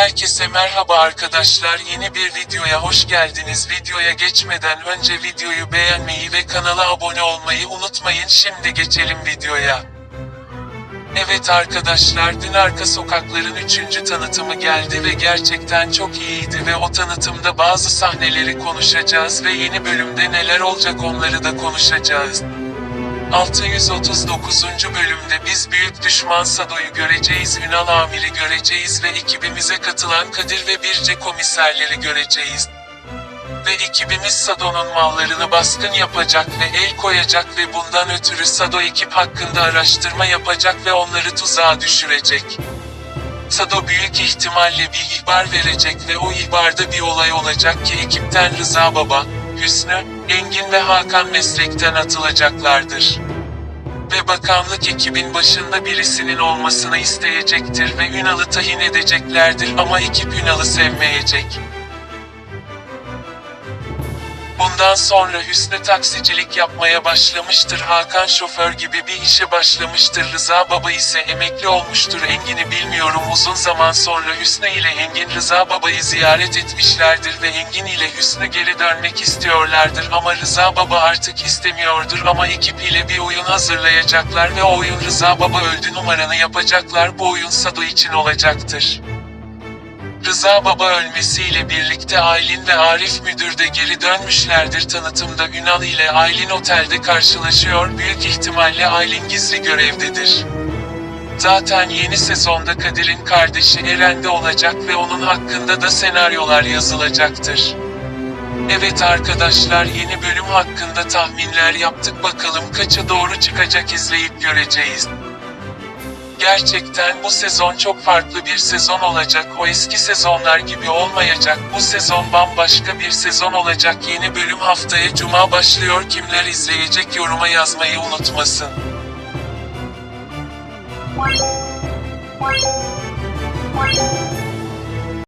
Herkese merhaba arkadaşlar yeni bir videoya hoş geldiniz. Videoya geçmeden önce videoyu beğenmeyi ve kanala abone olmayı unutmayın. Şimdi geçelim videoya. Evet arkadaşlar dün Arka Sokakların 3. tanıtımı geldi ve gerçekten çok iyiydi ve o tanıtımda bazı sahneleri konuşacağız ve yeni bölümde neler olacak onları da konuşacağız. 639. bölümde biz büyük düşman Sado'yu göreceğiz, Ünal Amir'i göreceğiz ve ekibimize katılan Kadir ve Birce komiserleri göreceğiz. Ve ekibimiz Sado'nun mallarını baskın yapacak ve el koyacak ve bundan ötürü Sado ekip hakkında araştırma yapacak ve onları tuzağa düşürecek. Sado büyük ihtimalle bir ihbar verecek ve o ihbarda bir olay olacak ki ekipten Rıza Baba, Hüsnü, Engin ve Hakan meslekten atılacaklardır. Ve bakanlık ekibin başında birisinin olmasını isteyecektir ve Ünal'ı tayin edeceklerdir ama ekip Ünal'ı sevmeyecek. Bundan sonra Hüsnü taksicilik yapmaya başlamıştır. Hakan şoför gibi bir işe başlamıştır. Rıza baba ise emekli olmuştur. Engin'i bilmiyorum uzun zaman sonra Hüsnü ile Engin Rıza babayı ziyaret etmişlerdir ve Engin ile Hüsnü geri dönmek istiyorlardır ama Rıza baba artık istemiyordur ama ekip ile bir oyun hazırlayacaklar ve o oyun Rıza baba öldü numaranı yapacaklar. Bu oyun Sado için olacaktır. Rıza Baba ölmesiyle birlikte Aylin ve Arif müdür de geri dönmüşlerdir tanıtımda Ünal ile Aylin otelde karşılaşıyor büyük ihtimalle Aylin gizli görevdedir. Zaten yeni sezonda Kadir'in kardeşi Eren de olacak ve onun hakkında da senaryolar yazılacaktır. Evet arkadaşlar yeni bölüm hakkında tahminler yaptık bakalım kaça doğru çıkacak izleyip göreceğiz. Gerçekten bu sezon çok farklı bir sezon olacak. O eski sezonlar gibi olmayacak. Bu sezon bambaşka bir sezon olacak. Yeni bölüm haftaya cuma başlıyor. Kimler izleyecek yoruma yazmayı unutmasın.